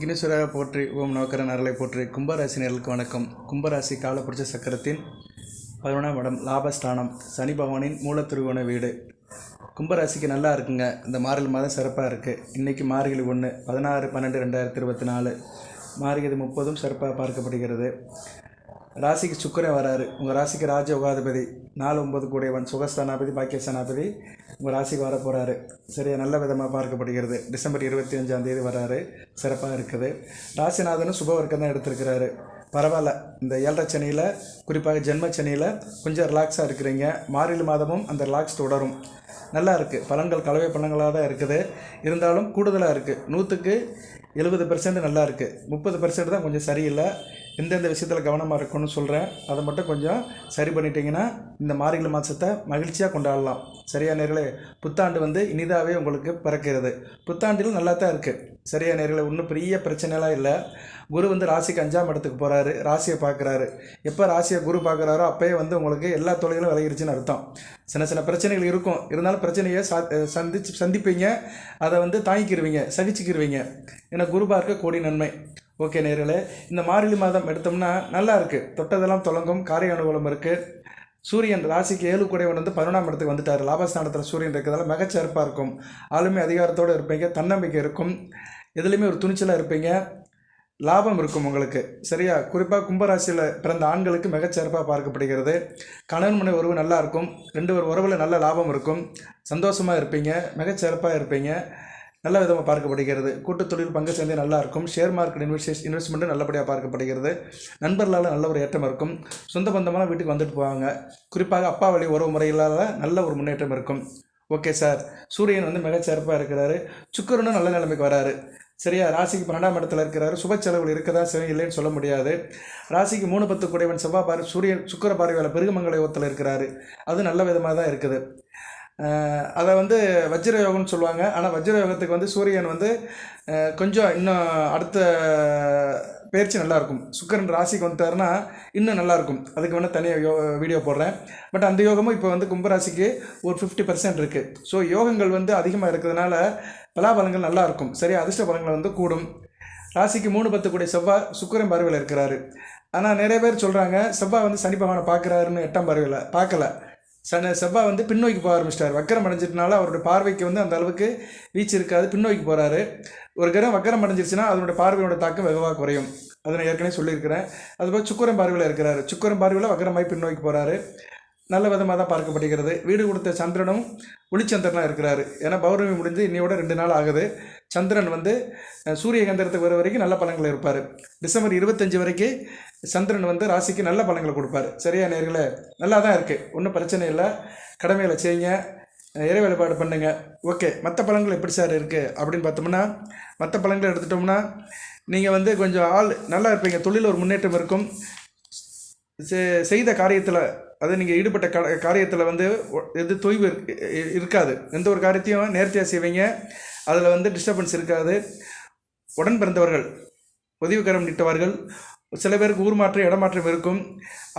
விக்னேஸ்வரா போற்றி ஓம் நோக்கர நரலை போற்றி. கும்பராசினியர்களுக்கு வணக்கம். கும்பராசி காலப்புரட்ச சக்கரத்தின் பதினொன்றாம் இடம் லாபஸ்தானம். சனி பகவானின் மூலத்திருவோண வீடு. கும்பராசிக்கு நல்லா இருக்குங்க. இந்த மார்கழி மாதம் சிறப்பாக இருக்குது இன்றைக்கி மார்கழி ஒன்று பதினாறு பன்னெண்டு ரெண்டாயிரத்தி இருபத்தி நாலு. மார்கழி முப்பதும் சிறப்பாக பார்க்கப்படுகிறது. ராசிக்கு சுக்கரன் வராரு. உங்கள் ராசிக்கு ராஜ உகாதிபதி. நாலு ஒன்பது கூடையவன் சுகஸ்தானாபதி பாக்கியஸ்தானாபதி உங்கள் ராசிக்கு வர போகிறாரு சரியா? நல்ல விதமாக பார்க்கப்படுகிறது. டிசம்பர் இருபத்தி அஞ்சாம் தேதி வராரு. சிறப்பாக இருக்குது. ராசிநாதனும் சுபவர்க்கம் தான் எடுத்திருக்கிறாரு. பரவாயில்ல. இந்த ஏழரை சனியில் குறிப்பாக ஜென்ம சனியில் கொஞ்சம் ரிலாக்ஸாக இருக்கிறீங்க. மாரில் மாதமும் அந்த ரிலாக்ஸ் தொடரும். நல்லா இருக்குது பலன்கள் கலவை பலன்களாக தான் இருக்குது. இருந்தாலும் கூடுதலாக இருக்குது நூற்றுக்கு எழுபது பெர்சன்ட் நல்லா இருக்குது முப்பது பெர்சன்ட் தான் கொஞ்சம் சரியில்லை. எந்தெந்த விஷயத்தில் கவனமாக இருக்கணும்னு சொல்கிறேன் அதை மட்டும் கொஞ்சம் சரி பண்ணிட்டீங்கன்னா இந்த மார்கழி மாதத்தை மகிழ்ச்சியாக கொண்டாடலாம். சரியா நேர்களே? புத்தாண்டு வந்து இனிதாகவே உங்களுக்கு பிறக்கிறது. புத்தாண்டில் நல்லா தான் இருக்குது சரியா நேர்களை ஒன்றும் பெரிய பிரச்சனைலாம் இல்லை. குரு வந்து ராசிக்கு அஞ்சாம் இடத்துக்கு போகிறாரு ராசியை பார்க்குறாரு. எப்போ ராசியை குரு பார்க்குறாரோ அப்போயே வந்து உங்களுக்கு எல்லா தொழிலும் விலகிருச்சுன்னு அர்த்தம். சின்ன சின்ன பிரச்சனைகள் இருக்கும். இருந்தாலும் பிரச்சனையை சா சந்திச்சு சந்திப்பீங்க. அதை வந்து தாங்கிக்கிடுவீங்க சகிச்சுக்கிடுவீங்க ஏன்னா குரு பார்க்க கோடி நன்மை. ஓகே நேர்களே இந்த மார்கழி மாதம் எடுத்தோம்னா நல்லா இருக்குது தொட்டதெல்லாம் தொடங்கும் காரிய அனுகூலம் இருக்குது சூரியன் ராசிக்கு ஏழு குடைவன் வந்து பதினொன்றாம் இடத்துக்கு வந்துட்டார். லாபஸ்தானத்தில் சூரியன் இருக்கிறதால மிகச்சிறப்பாக இருக்கும். ஆளுமை அதிகாரத்தோடு இருப்பீங்க. தன்னம்பிக்கை இருக்கும். எதுலேயுமே ஒரு துணிச்சலாக இருப்பீங்க. லாபம் இருக்கும் உங்களுக்கு. சரியா? குறிப்பாக கும்பராசியில் பிறந்த ஆண்களுக்கு மிகச்சிறப்பாக பார்க்கப்படுகிறது. கணவன் மனை உறவு நல்லா இருக்கும். ரெண்டு ஒரு உறவில் நல்ல லாபம் இருக்கும். சந்தோஷமாக இருப்பீங்க. மிகச்சிறப்பாக இருப்பீங்க. நல்ல விதமாக பார்க்கப்படுகிறது. கூட்டுத் தொழில் பங்கு சேர்ந்தே நல்லா இருக்கும் ஷேர் மார்க்கெட் இன்வெஸ்ட் இன்வெஸ்ட்மெண்ட்டும் நல்லபடியாக பார்க்கப்படுகிறது. நண்பர்களால் நல்ல ஒரு ஏற்றம் இருக்கும். சொந்த பந்தமான வீட்டுக்கு வந்துட்டு போவாங்க. குறிப்பாக அப்பா வழி உறவு முறைகளால் நல்ல ஒரு முன்னேற்றம் இருக்கும். ஓகே சார் சூரியன் வந்து மிகச்சிறப்பாக இருக்கிறாரு. சுக்கரனும் நல்ல நிலைமைக்கு வராரு. சரியா? ராசிக்கு பன்னெண்டாம் இடத்துல இருக்கிறாரு. சுப செலவுகள் இருக்கதா சிவன் இல்லைன்னு சொல்ல முடியாது. ராசிக்கு மூணு பத்து குடைவன் செவ்வாய் பாரு சூரியன் சுக்கர பார்வையில் பெருகமங்கல யோகத்தில் இருக்கிறாரு. அது நல்ல விதமாக தான் இருக்குது. அதை வந்து வஜ்ர யோகம்னு சொல்லுவாங்க. ஆனால் வஜ்ர யோகத்துக்கு வந்து சூரியன் வந்து கொஞ்சம் இன்னும் அடுத்த பயிற்சி நல்லாயிருக்கும். சுக்கரன் ராசிக்கு வந்துட்டாருன்னா இன்னும் நல்லாயிருக்கும். அதுக்கு வேணால் தனியாக யோ வீடியோ போடுறேன். பட் அந்த யோகமும் இப்போ வந்து கும்பராசிக்கு ஒரு ஃபிஃப்டி பர்சன்ட் இருக்குது ஸோ யோகங்கள் வந்து அதிகமாக இருக்கிறதுனால பலாபலங்கள் நல்லாயிருக்கும். சரி அதிர்ஷ்ட பலங்கள் வந்து கூடும். ராசிக்கு மூணு பத்து கூடிய செவ்வாய் சுக்கரன் பார்வையில் இருக்கிறாரு. ஆனால் நிறைய பேர் சொல்கிறாங்க செவ்வாய் வந்து சனி பகவானை பார்க்குறாருன்னு எட்டாம் பார்வையில் பார்க்கல. சன செவ்வாய் வந்து பின்னோக்கி போக ஆரம்பிச்சிட்டார். வக்கரம் அடைஞ்சிட்டனால அவருடைய பார்வைக்கு வந்து அந்த அளவுக்கு வீச்சு இருக்காது. பின்னோக்கி போகிறாரு ஒரு கிரகம் வக்கரம் அடைஞ்சிருச்சுன்னா அதனுடைய பார்வையோட தாக்கம் வெகுவாக குறையும். அதை நான் ஏற்கனவே சொல்லியிருக்கிறேன். அதுபோல் சுக்கரன் பார்வையில் இருக்கிறாரு. சுக்கரன் பார்வையில் வக்கரமாய் பின்னோக்கி போகிறாரு நல்ல விதமாக தான் பார்க்கப்படுகிறது. வீடு கொடுத்த சந்திரனும் ஒளிச்சந்திரனாக இருக்கிறாரு. ஏன்னா பௌர்ணமி முடிஞ்சு இன்னையோட ரெண்டு நாள் ஆகுது. சந்திரன் வந்து சூரிய கந்திரத்துக்கு வர வரைக்கும் நல்ல பலன்கள் இருப்பார். டிசம்பர் இருபத்தஞ்சி வரைக்கும் சந்திரன் வந்து ராசிக்கு நல்ல பலன்களை கொடுப்பாரு. சரியா நேர்களே? நல்லா தான் இருக்குது ஒன்றும் பிரச்சனை இல்லை. கடமைகளை செய்யுங்க. இறை வழிபாடு பண்ணுங்க. ஓகே மற்ற பழங்கள் எப்படி சார் இருக்குது அப்படின்னு பார்த்தோம்னா மற்ற பழங்களை எடுத்துட்டோம்னா நீங்கள் வந்து கொஞ்சம் ஆள் நல்லா இருப்பீங்க. தொழில் ஒரு முன்னேற்றம் இருக்கும். செ- செய்த காரியத்தில் அது நீங்கள் ஈடுபட்ட கா காரியத்தில் வந்து எது தொய்வு இருக்காது. எந்த ஒரு காரியத்தையும் நேர்த்தியாக செய்வீங்க. அதில் வந்து டிஸ்டர்பன்ஸ் இருக்காது. உடன் பிறந்தவர்கள் உதவிகரம் நீட்டுவார்கள். சில பேருக்கு ஊர் மாற்றம் இடமாற்றம் இருக்கும்.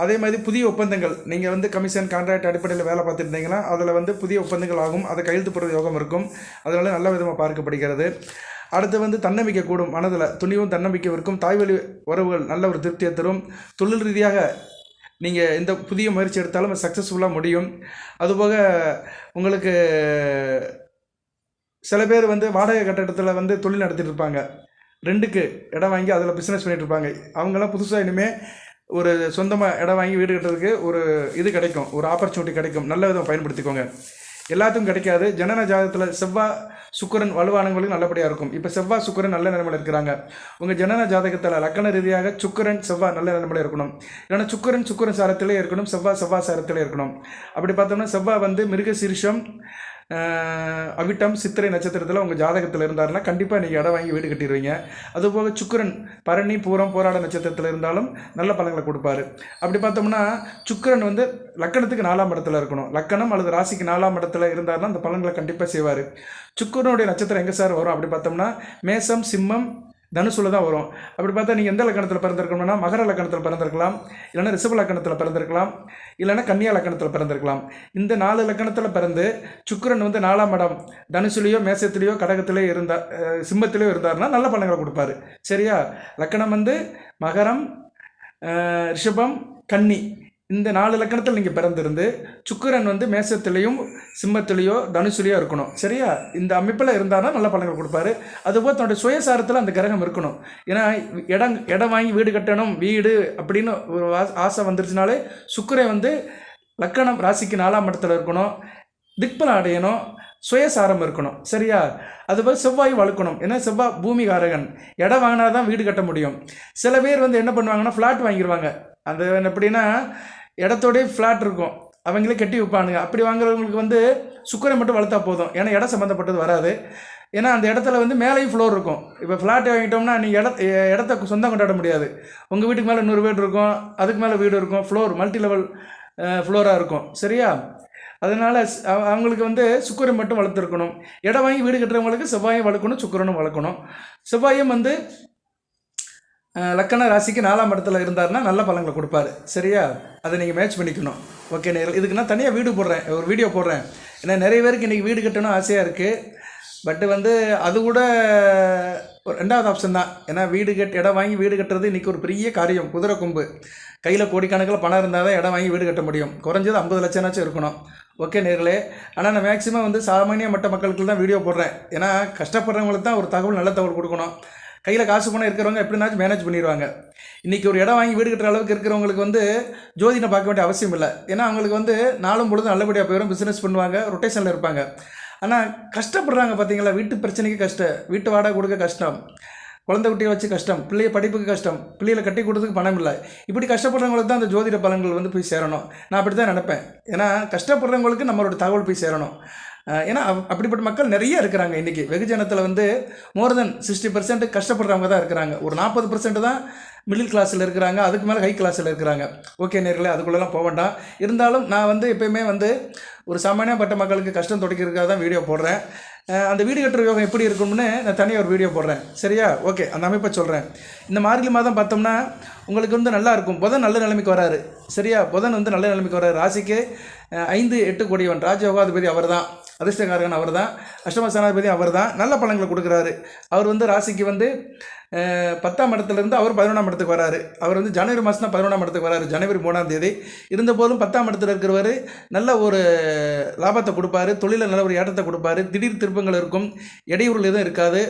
அதே மாதிரி புதிய ஒப்பந்தங்கள். நீங்கள் வந்து கமிஷன் கான்ட்ராக்ட் அடிப்படையில் வேலை பார்த்துருந்தீங்கன்னா அதில் வந்து புதிய ஒப்பந்தங்கள் ஆகும். அதை கையெழுத்து போடுற யோகம் இருக்கும். அதனால் நல்ல விதமாக பார்க்கப்படுகிறது. அடுத்து வந்து தன்னம்பிக்கை கூடும் மனதில். துணிவும் தன்னம்பிக்கை இருக்கும். தாய்வழி உறவுகள் நல்ல ஒரு திருப்தியை தரும். தொழில் ரீதியாக நீங்கள் எந்த புதிய முயற்சி எடுத்தாலும் சக்ஸஸ்ஃபுல்லாக முடியும். அதுபோக உங்களுக்கு சில பேர் வந்து வாடகை கட்டடத்தில் வந்து தொழில் நடத்திட்டு இருப்பாங்க. ரெண்டுக்கு இடம் வாங்கி அதில் பிஸ்னஸ் பண்ணிட்டு இருப்பாங்க. அவங்கெல்லாம் புதுசாக இனிமேல் ஒரு சொந்தமாக இடம் வாங்கி வீடு கட்டுறதுக்கு ஒரு இது கிடைக்கும். ஒரு ஆப்பர்ச்சுனிட்டி கிடைக்கும். நல்ல விதம் பயன்படுத்திக்கோங்க. எல்லாத்துக்கும் கிடைக்காது. ஜனன ஜாதகத்தில் செவ்வாய் சுக்கரன் வலுவானவங்களுக்கு நல்லபடியாக இருக்கும். இப்போ செவ்வாய் சுக்கரன் நல்ல நிலைமையில் இருக்கிறாங்க. உங்கள் ஜனன ஜாதகத்தில் லக்கண ரீதியாக சுக்கரன் செவ்வாய் நல்ல நிலைமையில் இருக்கணும். ஏன்னா சுக்கரன் சுக்கரன் சாரத்திலே இருக்கணும். செவ்வாய் செவ்வாய் சாரத்திலே இருக்கணும். அப்படி பார்த்தோம்னா செவ்வாய் வந்து மிருக சீரிஷம் அவிட்டம் சித்திரை நட்சத்திரத்தில் உங்கள் ஜாதகத்தில் இருந்தாருன்னா கண்டிப்பாக நீங்கள் இடம் வாங்கி வீடு கட்டிடுவீங்க. அதுபோக சுக்கிரன் பரணி பூரம் போராட நட்சத்திரத்தில் இருந்தாலும் நல்ல பலன்களை கொடுப்பாரு. அப்படி பார்த்தோம்னா சுக்கிரன் வந்து லக்கணத்துக்கு நாலாம் இடத்துல இருக்கணும். லக்கணம் அல்லது ராசிக்கு நாலாம் இடத்துல இருந்தாருன்னா அந்த பலன்களை கண்டிப்பாக செய்வார். சுக்கிரனுடைய நட்சத்திரம் எங்கே சார் வரும்? அப்படி பார்த்தோம்னா மேசம் சிம்மம் தனுசுல தான் வரும். அப்படி பார்த்தா நீங்கள் எந்த லக்கணத்தில் பிறந்திருக்கணும்னா மகர லக்கணத்தில் பிறந்திருக்கலாம் இல்லைன்னா ரிஷப லக்கணத்தில் பிறந்திருக்கலாம் இல்லைன்னா கன்னியா லக்கணத்தில் பிறந்திருக்கலாம். இந்த நாலு லக்கணத்தில் பிறந்து சுக்கரன் வந்து நாலாம் இடம் தனுசுலேயோ மேசத்துலேயோ கடகத்திலேயோ இருந்தால் சிம்மத்திலேயோ இருந்தாருன்னா நல்ல பலன்களை கொடுப்பாரு. சரியா? லக்கணம் வந்து மகரம் ரிஷபம் கன்னி. இந்த நாலு லக்கணத்தில் நீங்கள் பிறந்திருந்து சுக்கரன் வந்து மேசத்துலேயும் சிம்மத்துலேயோ தனுசுலேயோ இருக்கணும். சரியா? இந்த அமைப்பில் இருந்தாருன்னா நல்ல பலன்கள் கொடுப்பாரு. அதுபோல் தன்னுடைய சுயசாரத்தில் அந்த கிரகம் இருக்கணும். ஏன்னா இடம் இடம் வாங்கி வீடு கட்டணும் வீடு அப்படின்னு ஒரு ஆசை வந்துருச்சுனாலே சுக்கரன் வந்து லக்கணம் ராசிக்கு நாலாம் இடத்துல இருக்கணும். திக்பலம் அடையணும். சுயசாரம் இருக்கணும். சரியா? அதுபோல் செவ்வாய் வளர்க்கணும். ஏன்னா செவ்வாய் பூமிகாரகன். இடம் வாங்கினா தான் வீடு கட்ட முடியும். சில பேர் வந்து என்ன பண்ணுவாங்கன்னா ஃப்ளாட் வாங்கிடுவாங்க அது எப்படின்னா இடத்தோடய ஃப்ளாட் இருக்கும். அவங்களே கட்டி வைப்பானுங்க. அப்படி வாங்குறவங்களுக்கு வந்து சுக்கரை மட்டும் வளர்த்தா போதும். ஏன்னா இடம் சம்மந்தப்பட்டது வராது. ஏன்னா அந்த இடத்துல வந்து மேலேயும் ஃப்ளோர் இருக்கும். இப்போ ஃப்ளாட் வாங்கிட்டோம்னா நீங்கள் இட இடத்த சொந்தம் கொண்டாட முடியாது. உங்கள் வீட்டுக்கு மேலே நூறு வீடு இருக்கும். அதுக்கு மேலே வீடு இருக்கும். ஃப்ளோர் மல்டி லெவல் ஃப்ளோராக இருக்கும். சரியா? அதனால் அவங்களுக்கு வந்து சுக்கரை மட்டும் வளர்த்துருக்கணும். இடம் வாங்கி வீடு கட்டுறவங்களுக்கு செவ்வாயும் வளர்க்கணும் சுக்கரனும் வளர்க்கணும். செவ்வாயும் வந்து லக்கண ராசிக்கு நாலாம் இடத்துல இருந்தார்னா நல்ல பழங்களை கொடுப்பாரு. சரியா? அதை நீங்கள் மேட்ச் பண்ணிக்கணும். ஓகே நேரில் இதுக்கு நான் தனியாக வீடு போடுறேன். ஒரு வீடியோ போடுறேன். ஏன்னா நிறைய பேருக்கு இன்றைக்கி வீடு கட்டணும் ஆசையாக இருக்குது பட்டு வந்து அது கூட ஒரு ரெண்டாவது ஆப்ஷன் தான். ஏன்னா வீடு கட் இடம் வாங்கி வீடு கட்டுறது இன்றைக்கி ஒரு பெரிய காரியம் குதிரை கொம்பு. கையில் கோடிக்கணக்கில் பணம் இருந்தால் தான் இடம் வாங்கி வீடு கட்ட முடியும். குறைஞ்சது ஐம்பது லட்சம்னாச்சும் இருக்கணும். ஓகே நேர்களே. ஆனால் நான் மேக்ஸிமம் வந்து சாமானிய மட்ட மக்களுக்கு தான் வீடியோ போடுறேன். ஏன்னா கஷ்டப்படுறவங்களுக்கு தான் ஒரு தகவல் நல்ல தகவல் கொடுக்கணும். கையில் காசு பணம் இருக்கிறவங்க எப்படினாச்சும் மேனேஜ் பண்ணிடுவாங்க. இன்றைக்கி ஒரு இடம் வாங்கி வீடு கட்டுற அளவுக்கு இருக்கிறவங்களுக்கு வந்து ஜோதினை பார்க்க வேண்டிய அவசியம் இல்லை. ஏன்னா அவங்களுக்கு வந்து நாளும் பொழுது நல்லபடியாக போயிடும் பிஸ்னஸ் பண்ணுவாங்க ரொட்டேஷனில் இருப்பாங்க. ஆனால் கஷ்டப்படுறாங்க பார்த்தீங்களா வீட்டு பிரச்சனைக்கு கஷ்டம் வீட்டு வாடகை கொடுக்க கஷ்டம் குழந்தை குட்டியை வச்சு கஷ்டம் பிள்ளைய படிப்புக்கு கஷ்டம் பிள்ளைகளை கட்டி கொடுத்ததுக்கு பணம் இல்லை. இப்படி கஷ்டப்படுறவங்களுக்கு தான் அந்த ஜோதிட பலன்கள் வந்து போய் சேரணும். நான் அப்படி தான் நினப்பேன். ஏன்னா கஷ்டப்படுறவங்களுக்கு நம்மளோட தகவல் போய் சேரணும். ஏன்னா அப்- அப்படிப்பட்ட மக்கள் நிறைய இருக்கிறாங்க இன்றைக்கி வெகுஜனத்தில் வந்து மோர் தென் சிக்ஸ்டி பர்சன்ட் கஷ்டப்படுறவங்க தான் இருக்கிறாங்க. ஒரு நாற்பது பர்சன்ட் தான் மிடில் கிளாஸில் இருக்கிறாங்க. அதுக்கு மேலே ஹை கிளாஸில் இருக்கிறாங்க. ஓகே நேர்களே அதுக்குள்ளெல்லாம் போக வேண்டாம். இருந்தாலும் நான் வந்து எப்பயுமே வந்து ஒரு சாமானியப்பட்ட மக்களுக்கு கஷ்டம் துடைக்கிறதுக்காக தான் வீடியோ போடுறேன். அந்த வீடு கட்டுற யோகம் எப்படி இருக்கும்னு நான் தனியாக ஒரு வீடியோ போடுறேன். சரியா? ஓகே அந்த அமைப்பை சொல்கிறேன் இந்த மார்கழி மாதம் பார்த்தோம்னா உங்களுக்கு வந்து நல்லா இருக்கும். புதன் நல்ல நிலைமைக்கு வராரு. சரியா? புதன் வந்து நல்ல நிலைமைக்கு வராரு. ராசிக்கு ஐந்து எட்டு கோடியவன் ராஜயோகாதிபதி அவர் தான் அதிர்ஷ்டகாரகன் அவர் தான் அஷ்டம சனாதிபதி அவர் தான் நல்ல பலன்களை கொடுக்குறாரு. அவர் வந்து ராசிக்கு வந்து பத்தாம் இடத்துலேருந்து அவர் பதினொன்றாம் இடத்துக்கு வராரு. அவர் வந்து ஜனவரி மாதம் தான் பதினொன்றாம் இடத்துக்கு வராரு. ஜனவரி மூணாம் தேதி. இருந்தபோதும் பத்தாம் இடத்துல இருக்கிறவர் நல்ல ஒரு லாபத்தை கொடுப்பாரு. தொழிலில் நல்ல ஒரு ஏற்றத்தை கொடுப்பாரு. திடீர் திருப்பங்கள் இருக்கும். இடையூறுகள் எதுவும் இருக்காது.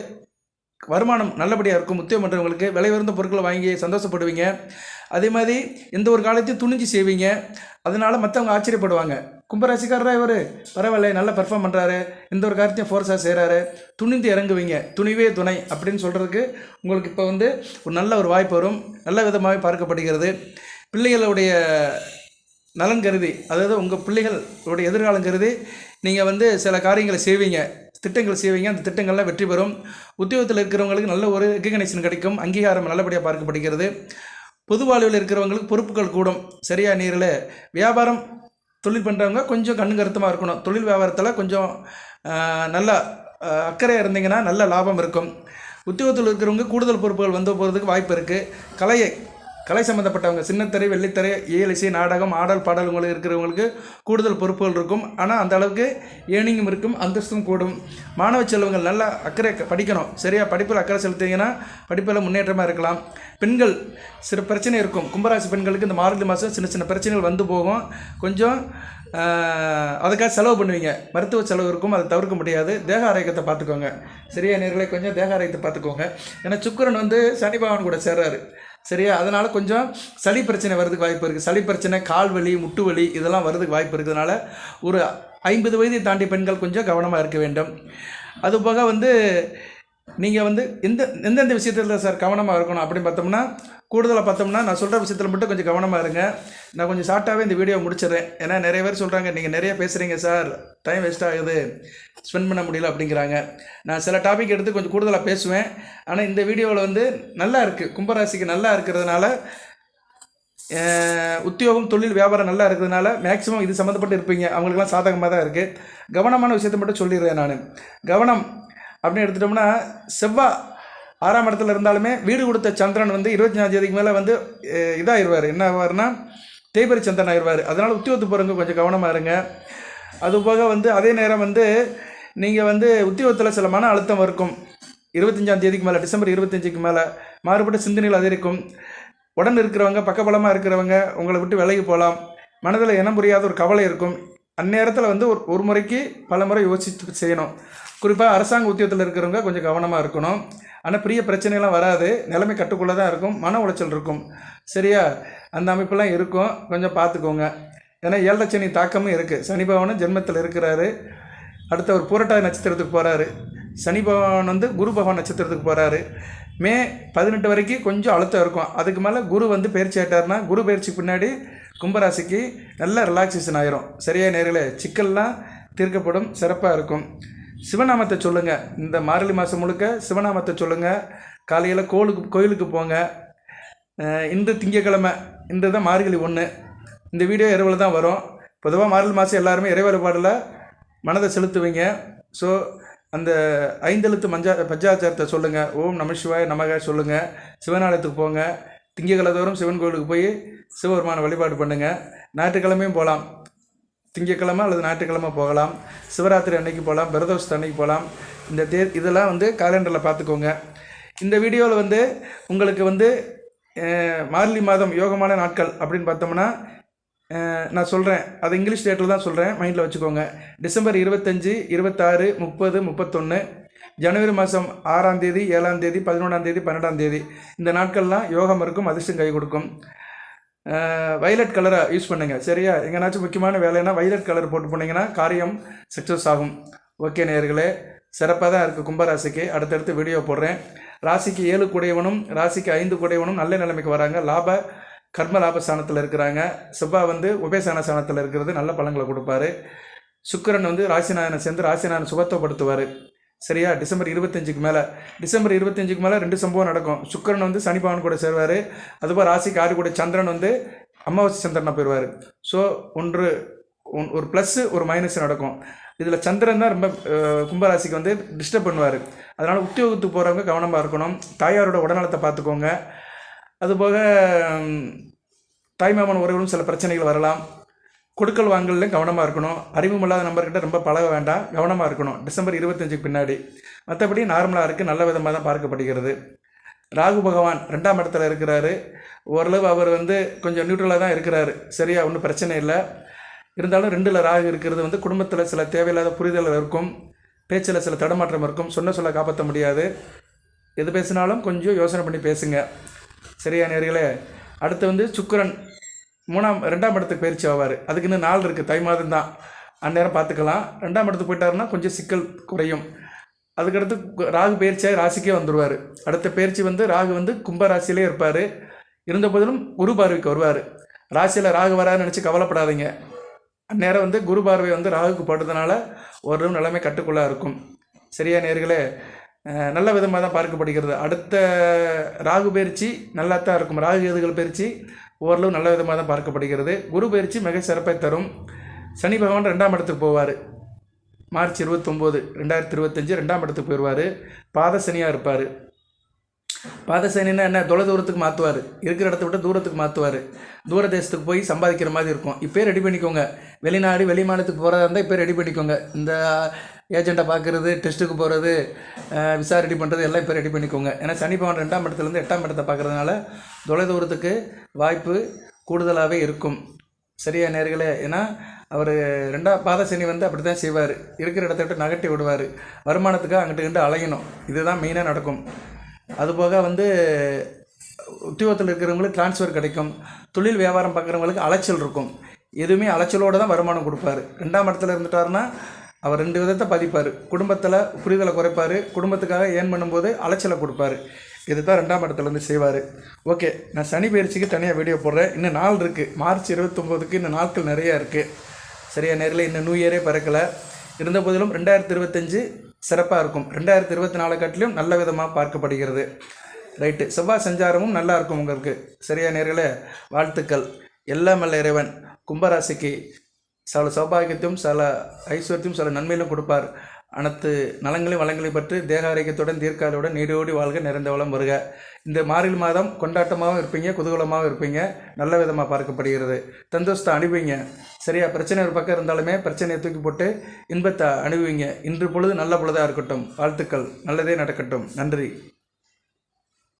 வருமானம் நல்லபடியாக இருக்கும். உத்தியோகம் பண்ணுறவங்களுக்கு விலை உயர்ந்த பொருட்களை வாங்கி சந்தோஷப்படுவீங்க. அதே மாதிரி எந்த ஒரு காலத்தையும் துணிஞ்சு செய்வீங்க. அதனால் மற்றவங்க ஆச்சரியப்படுவாங்க. கும்பராசிக்காரரா இவர்? பரவாயில்ல நல்லா பெர்ஃபார்ம் பண்ணுறாரு எந்த ஒரு காரியத்தையும் ஃபோர்ஸாக செய்கிறாரு துணிந்து இறங்குவீங்க. துணிவே துணை அப்படின்னு சொல்கிறதுக்கு உங்களுக்கு இப்போ வந்து ஒரு நல்ல ஒரு வாய்ப்பு வரும். நல்ல விதமாக பார்க்கப்படுகிறது. பிள்ளைகளுடைய நலன் கருதி அதாவது உங்கள் பிள்ளைகளுடைய எதிர்காலம் கருதி நீங்கள் வந்து சில காரியங்களை செய்வீங்க. திட்டங்கள் செய்வீங்க. அந்த திட்டங்கள்லாம் வெற்றி பெறும். உத்தியோகத்தில் இருக்கிறவங்களுக்கு நல்ல ஒரு ரெகக்னேஷன் கிடைக்கும். அங்கீகாரம் நல்லபடியாக பார்க்கப்படுகிறது. பொது வாழ்வில் இருக்கிறவங்களுக்கு பொறுப்புகள் கூடும். சரியா நீரில். வியாபாரம் தொழில் பண்ணுறவங்க கொஞ்சம் கண்ணு கருத்தமாக இருக்கணும். தொழில் வியாபாரத்தில் கொஞ்சம் நல்லா அக்கறையாக இருந்தீங்கன்னா நல்ல லாபம் இருக்கும். உத்தியோகத்தில் இருக்கிறவங்க கூடுதல் பொறுப்புகள் வந்து போகிறதுக்கு வாய்ப்பு இருக்குது கலையை கலை சம்மந்தப்பட்டவங்க சின்னத்திரை வெள்ளித்திரை இயலிசை நாடகம் ஆடல் பாடல் இருக்கிறவங்களுக்கு கூடுதல் பொறுப்புகள் இருக்கும். ஆனால் அந்த அளவுக்கு ஏர்னிங்கும் இருக்கும் அந்தஸ்தும் கூடும். மாணவ செல்வங்கள் நல்லா அக்கறை க- படிக்கணும். சரியாக படிப்பில் அக்கறை செலுத்திங்கன்னா படிப்பில் முன்னேற்றமாக இருக்கலாம். பெண்கள் சில பிரச்சனை இருக்கும். கும்பராசி பெண்களுக்கு இந்த மார்கழி மாதம் சின்ன சின்ன பிரச்சனைகள் வந்து போகும். கொஞ்சம் அதுக்காக செலவு பண்ணுவீங்க. மருத்துவ செலவு இருக்கும் அதை தவிர்க்க முடியாது. தேக ஆரோக்கியத்தை பார்த்துக்கோங்க. சரியா நேர்களை கொஞ்சம் தேக ஆரோக்கியத்தை பார்த்துக்கோங்க. ஏன்னா சுக்கிரன் வந்து சனி பகவான் கூட சேர்றாரு. சரியா? அதனால் கொஞ்சம் சளி பிரச்சனை வரதுக்கு வாய்ப்பு இருக்குது சளி பிரச்சனை கால் வலி முட்டு வலி இதெல்லாம் வரதுக்கு வாய்ப்பு இருக்கிறதுனால ஒரு ஐம்பது வயதை தாண்டிய பெண்கள் கொஞ்சம் கவனமாக இருக்க வேண்டும். அதுபோக வந்து நீங்கள் வந்து எந்த எந்தெந்த விஷயத்தில் சார் கவனமாக இருக்கணும் அப்படின்னு பார்த்தோம்னா கூடுதலாக பார்த்தோம்னா நான் சொல்கிற விஷயத்தில் மட்டும் கொஞ்சம் கவனமாக இருங்க. நான் கொஞ்சம் ஷார்ட்டாகவே இந்த வீடியோ முடிச்சிடுறேன். ஏன்னா நிறைய பேர் சொல்கிறாங்க நீங்கள் நிறைய பேசுகிறீங்க சார். டைம் வேஸ்ட் ஆகுது. ஸ்பெண்ட் பண்ண முடியல அப்படிங்கிறாங்க. நான் சில டாபிக் எடுத்து கொஞ்சம் கூடுதலாக பேசுவேன். ஆனால் இந்த வீடியோவில் வந்து நல்லா இருக்குது கும்பராசிக்கு நல்லா இருக்கிறதுனால உத்தியோகம் தொழில் வியாபாரம் நல்லா இருக்கிறதுனால மேக்ஸிமம் இது சம்மந்தப்பட்டு இருப்பீங்க. அவங்களுக்குலாம் சாதகமாக தான் இருக்குது கவனமான விஷயத்தை மட்டும் சொல்லிடுறேன் நான். கவனம் அப்படின்னு எடுத்துட்டோம்னா செவ்வாய் ஆறாம் இடத்துல இருந்தாலுமே வீடு கொடுத்த சந்திரன் வந்து இருபத்தஞ்சாம் தேதிக்கு மேலே வந்து இதாகிடுவார் என்ன ஆவார்னா தேய்பரி சந்திரன் ஆயிடுவார் அதனால் உத்தியோகத்து போகிறவங்க கொஞ்சம் கவனமாக இருங்க. அதுபோக வந்து அதே நேரம் வந்து நீங்கள் வந்து உத்தியோகத்தில் சில மன அழுத்தம் இருக்கும். இருபத்தஞ்சாம் தேதிக்கு மேலே டிசம்பர் இருபத்தஞ்சுக்கு மேலே மாறுபட்ட சிந்தனைகள் அதிகரிக்கும். உடன் இருக்கிறவங்க பக்கபலமாக இருக்கிறவங்க உங்களை விட்டு விலகி போகலாம். மனதில் இனம் புரியாத ஒரு கவலை இருக்கும். அந்நேரத்தில் வந்து ஒரு ஒரு முறைக்கு பல முறை யோசித்து செய்யணும். குறிப்பாக அரசாங்க உத்தியோகத்தில் இருக்கிறவங்க கொஞ்சம் கவனமாக இருக்கணும். ஆனால் பெரிய பிரச்சனைலாம் வராது. நிலைமை கட்டுக்குள்ளே தான் இருக்கும். மன உளைச்சல் இருக்கும். சரியா? அந்த அமைப்பெல்லாம் இருக்கும். கொஞ்சம் பார்த்துக்கோங்க ஏன்னா ஏழரை சனி தாக்கமும் இருக்குது சனி பகவானும் ஜென்மத்தில் இருக்கிறாரு. அடுத்த ஒரு புரட்டாதி நட்சத்திரத்துக்கு போகிறாரு சனி பகவான் வந்து குரு பகவான் நட்சத்திரத்துக்கு போகிறாரு மே பதினெட்டு வரைக்கும் கொஞ்சம் அழுத்தம் இருக்கும். அதுக்கு மேலே குரு வந்து பயிற்சி ஆகிட்டார்னா குரு பயிற்சி பின்னாடி கும்பராசிக்கு நல்ல ரிலாக்ஸேஷன் ஆயிரும். சரியா நேரில் சிக்கல்லாம் தீர்க்கப்படும். சிறப்பாக இருக்கும். சிவநாமத்தை சொல்லுங்கள் இந்த மார்கழி மாதம் முழுக்க சிவநாமத்தை சொல்லுங்கள் காலையில் கோளுக்கு கோயிலுக்கு போங்க. இன்று திங்கக்கிழமை இன்று தான் மார்கழி ஒன்று இந்த வீடியோ இரவில் தான் வரும். பொதுவாக மார்கழி மாதம் எல்லாருமே இறைவழிபாடில் மனதை செலுத்துவீங்க. ஸோ அந்த ஐந்தெழுத்து மஞ்சா பஞ்சாச்சாரத்தை சொல்லுங்கள் ஓம் நம சிவாய நமக சொல்லுங்கள் சிவனாலயத்துக்கு போங்க. திங்கக்கிழமை தோறும் சிவன் கோயிலுக்கு போய் சிவபெருமான வழிபாடு பண்ணுங்கள் ஞாயிற்றுக்கிழமையும் போகலாம் திங்கக்கிழமை அல்லது ஞாயிற்றுக்கிழமை போகலாம். சிவராத்திரி அன்னைக்கு போகலாம். பிரதோஷத்து அன்னைக்கு போகலாம். இந்த தே இதெல்லாம் வந்து காலண்டரில் பார்த்துக்கோங்க. இந்த வீடியோவில் வந்து உங்களுக்கு வந்து மார்லி மாதம் யோகமான நாட்கள் அப்படின்னு பார்த்தோம்னா நான் சொல்கிறேன் அது இங்கிலீஷ் டேட்டில் தான் சொல்கிறேன் மைண்டில் வச்சுக்கோங்க. டிசம்பர் இருபத்தஞ்சி இருபத்தாறு முப்பது முப்பத்தொன்று ஜனவரி மாதம் ஆறாம் தேதி ஏழாம் தேதி பதினொன்றாம் தேதி பன்னெண்டாம் தேதி. இந்த நாட்கள்லாம் யோகம் இருக்கும் அதிர்ஷ்டம் கை கொடுக்கும். வைலட் கலரை யூஸ் பண்ணுங்கள் சரியா? எங்கேனாச்சும் முக்கியமான வேலைன்னா வைலட் கலர் போட்டு போனீங்கன்னா காரியம் சக்ஸஸ் ஆகும். ஓகே நேயர்களே சிறப்பாக தான் இருக்குது கும்பராசிக்கு. அடுத்தடுத்து வீடியோ போடுறேன். ராசிக்கு ஏழு குடையவனும் ராசிக்கு ஐந்து குடையவனும் நல்ல நிலைமைக்கு வராங்க. லாப கர்ம லாபஸ்தானத்தில் இருக்கிறாங்க. செவ்வாய் வந்து உபயசான ஸ்தானத்தில் இருக்கிறது. நல்ல பழங்களை கொடுப்பாரு. சுக்கிரன் வந்து ராசிநாதனை சேர்ந்து ராசிநாதன் சுகத்தப்படுத்துவார் சரியா? டிசம்பர் இருபத்தஞ்சுக்கு மேலே. டிசம்பர் இருபத்தஞ்சுக்கு மேலே ரெண்டு சம்பவம் நடக்கும். சுக்கரன் வந்து சனிபவன் கூட சேர்வார். அதுபோல் ராசிக்கு ஆறு கூட சந்திரன் வந்து அமாவாசை சந்திரனாக போயிடுவார் ஸோ ஒன்று ஒன்- ஒரு ப்ளஸ்ஸு ஒரு மைனஸ் நடக்கும். இதில் சந்திரன் தான் ரொம்ப கும்பராசிக்கு வந்து டிஸ்டர்ப் பண்ணுவார். அதனால் உத்தியோகத்துக்கு போகிறவங்க கவனமாக இருக்கணும். தாயாரோட உடல்நலத்தை பார்த்துக்கோங்க. அதுபோக தாய்மாமன் உறவுகளும் சில பிரச்சனைகள் வரலாம். கொடுக்கல் வாங்கலையும் கவனமாக இருக்கணும். அறிமுகமில்லாத நம்பர்கிட்ட ரொம்ப பழக வேண்டாம். கவனமாக இருக்கணும். டிசம்பர் இருபத்தஞ்சுக்கு பின்னாடி. மற்றபடி நார்மலாக இருக்குது நல்ல விதமாக தான் பார்க்கப்படுகிறது. ராகு பகவான் ரெண்டாம் இடத்துல இருக்கிறாரு. ஓரளவு அவர் வந்து கொஞ்சம் நியூட்ரலாக தான் இருக்கிறாரு. சரியா ஒன்றும் பிரச்சனை இல்லை. இருந்தாலும் ரெண்டில் ராகு இருக்கிறது வந்து குடும்பத்தில் சில தேவையில்லாத புரிதல் இருக்கும். பேச்சில் சில தடமாற்றம் இருக்கும். சொன்ன சொல்ல காப்பாற்ற முடியாது. எது பேசினாலும் கொஞ்சம் யோசனை பண்ணி பேசுங்க. சரியா நேர்களே? அடுத்து வந்து சுக்கரன். மூணாம் ரெண்டாம் இடத்துக்கு பயிற்சி ஆவார். அதுக்கு இன்னும் நாள் இருக்குது தை மாதம் தான். அந்நேரம் பார்த்துக்கலாம். ரெண்டாம் இடத்துக்கு போயிட்டாருன்னா கொஞ்சம் சிக்கல் குறையும். அதுக்கடுத்து ராகு பயிற்சியாக ராசிக்கே வந்துடுவார் அடுத்த பயிற்சி வந்து ராகு வந்து கும்ப ராசியிலே இருப்பார். இருந்த போதிலும் குரு பார்வைக்கு வருவார். ராசியில் ராகு வரான்னு நினச்சி கவலைப்படாதீங்க. அந்நேரம் வந்து குரு பார்வை வந்து ராகுக்கு படுறதுனால ஒரு நிலைமை கட்டுக்குள்ளாக இருக்கும். சரியா நேர்களே? நல்ல விதமாக தான் பார்க்கப்படுகிறது. அடுத்த ராகு பயிற்சி நல்லா தான் இருக்கும். ராகு எதுகள் பயிற்சி ஓரளவு நல்ல விதமாக தான் பார்க்கப்படுகிறது. குரு பயிற்சி மிக சிறப்பை தரும். சனி பகவான் ரெண்டாம் இடத்துக்கு போவார். மார்ச் இருபத்தொம்போது ரெண்டாயிரத்தி இருபத்தஞ்சு ரெண்டாம் இடத்துக்கு போயிடுவார் பாத சனியாக இருப்பார். பாத சனின்னா என்ன? தொலை தூரத்துக்கு மாற்றுவார் இருக்கிற இடத்த விட்டு தூரத்துக்கு மாற்றுவார் தூர தேசத்துக்கு போய் சம்பாதிக்கிற மாதிரி இருக்கும். இப்போயே ரெடி பண்ணிக்கோங்க. வெளிநாடு வெளி மாநிலத்துக்கு போகிறதா இருந்தால் இப்போ ரெடி பண்ணிக்கோங்க. இந்த ஏஜெண்ட்டை பார்க்குறது டெஸ்ட்டுக்கு போகிறது விசா ரெடி பண்ணுறது எல்லாம் இப்போ ரெடி பண்ணிக்கோங்க. ஏன்னா சனி பவன் ரெண்டாம் இடத்துலேருந்து எட்டாம் இடத்தை பார்க்குறதுனால தொலை தூரத்துக்கு வாய்ப்பு கூடுதலாகவே இருக்கும். சரியா நேர்களே? ஏன்னா அவர் ரெண்டாம் பாத சனி வந்து அப்படி தான் செய்வார். இருக்கிற இடத்த விட்டு நகட்டி விடுவார். வருமானத்துக்கு அங்கிட்டு இங்கிட்டு அலையணும். இதுதான் மெயினாக நடக்கும். அதுபோக வந்து உத்தியோகத்தில் இருக்கிறவங்களுக்கு ட்ரான்ஸ்ஃபர் கிடைக்கும். தொழில் வியாபாரம் பார்க்குறவங்களுக்கு அலைச்சல் இருக்கும். எதுவுமே அலைச்சலோடு தான் வருமானம் கொடுப்பாரு. ரெண்டாம் இடத்துல இருந்துட்டாருன்னா அவர் ரெண்டு விதத்தை பதிப்பார். குடும்பத்தில் புரிதலை குறைப்பார். குடும்பத்துக்காக ஏன் பண்ணும்போது அலைச்சலை கொடுப்பாரு. இதுதான் ரெண்டாம் இடத்துலேருந்து செய்வார். ஓகே நான் சனி பயிற்சிக்கு தனியாக வீடியோ போடுறேன். இன்னும் நாள் இருக்குது மார்ச் இருபத்தொம்போதுக்கு இன்னும் நாட்கள் நிறையா இருக்குது சரியா நேரில் இன்னும் நியூ இயரே பிறக்கலை. இருந்த போதிலும் ரெண்டாயிரத்தி இருபத்தஞ்சு சிறப்பாக இருக்கும். ரெண்டாயிரத்தி இருபத்தி நாலு காட்டிலும் நல்ல விதமாக பார்க்கப்படுகிறது. ரைட்டு செவ்வாய் சஞ்சாரமும் நல்லா இருக்கும் உங்களுக்கு. சரியா நேர்களே? வாழ்த்துக்கள். எல்லாம் வல்ல இறைவன். கும்பராசிக்கு சில சௌபாகியத்தையும் சில ஐஸ்வர்யத்தையும் சில நன்மையிலும் கொடுப்பார். அனைத்து நலங்களையும் வளங்களையும் பற்றி தேக ஆரோக்கியத்துடன் தீர்க்காதவுடன் நீடோடி வாழ்க நிறைந்த வளம் வருக. இந்த மாரில் மாதம் கொண்டாட்டமாகவும் இருப்பீங்க குதூகலமாகவும் இருப்பீங்க நல்ல விதமாக பார்க்கப்படுகிறது. தந்தோஷத்தை அனுபவிங்க சரியா பிரச்சனை ஒரு பக்கம் இருந்தாலுமே பிரச்சனையை தூக்கி போட்டு இன்பத்தை அனுபவிங்க இன்று பொழுது நல்ல பொழுதாக இருக்கட்டும். வாழ்த்துக்கள். நல்லதே நடக்கட்டும். நன்றி.